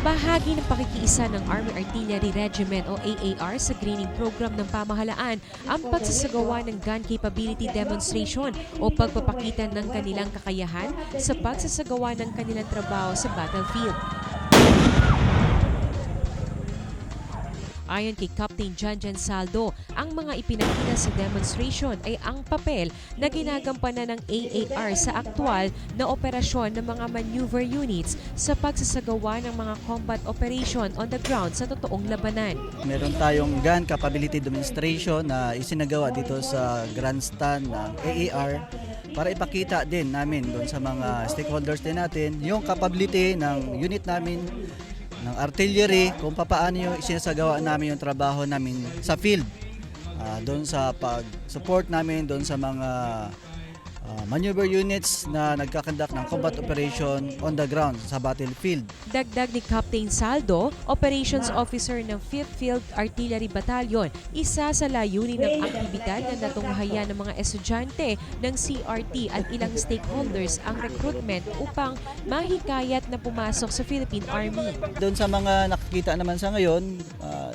Bahagi ng pakikiisa ng Army Artillery Regiment o AAR sa greening program ng pamahalaan ang pagsasagawa ng gun capability demonstration o pagpapakita ng kanilang kakayahan sa pagsasagawa ng kanilang trabaho sa battlefield. Ayon kay Captain John Jan Saldo, ang mga ipinakita sa demonstration ay ang papel na ginagampanan ng AAR sa aktwal na operasyon ng mga maneuver units sa pagsasagawa ng mga combat operation on the ground sa totoong labanan. Meron tayong gun capability demonstration na isinagawa dito sa grandstand ng AAR para ipakita din namin doon sa mga stakeholders din natin yung capability ng unit namin ng artillery kung paano yung isinasagawa namin yung trabaho namin sa field. Ah, doon sa pag-support namin doon sa mga ah, maneuver units na nagkakandak ng combat operation on the ground sa battlefield. Dagdag ni Captain Saldo, Operations Officer ng 5th Field Artillery Battalion, isa sa layunin ng aktibidad na natunghayan ng mga estudyante ng CRT at ilang stakeholders ang recruitment upang mahikayat na pumasok sa Philippine Army. Doon sa mga nakikita naman sa ngayon, ah,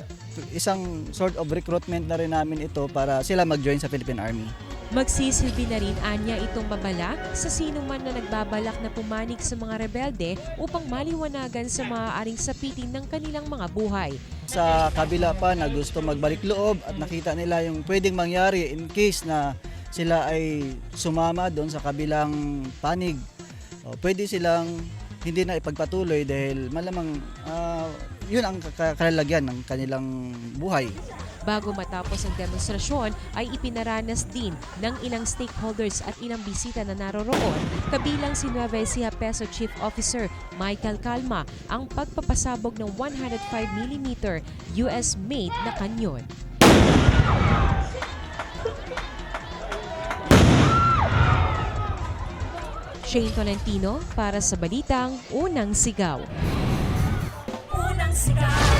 isang sort of recruitment na rin namin ito para sila mag-join sa Philippine Army. Magsisilbi na rin anya itong babala sa sino man na nagbabalak na pumanig sa mga rebelde upang maliwanagan sa maaaring sapitin ng kanilang mga buhay. Sa kabila pa na gusto magbalik loob at nakita nila yung pwedeng mangyari in case na sila ay sumama doon sa kabilang panig, o, pwede silang hindi na ipagpatuloy dahil malamang ah, yun ang ka- kalalagyan ng kanilang buhay. Bago matapos ang demonstrasyon ay ipinaranas din ng ilang stakeholders at ilang bisita na naroroon kabilang si Nueva Peso Chief Officer Michael Calma ang pagpapasabog ng 105mm US-made na kanyon. Shane Tolentino para sa Balitang Unang Sigaw. Unang sigaw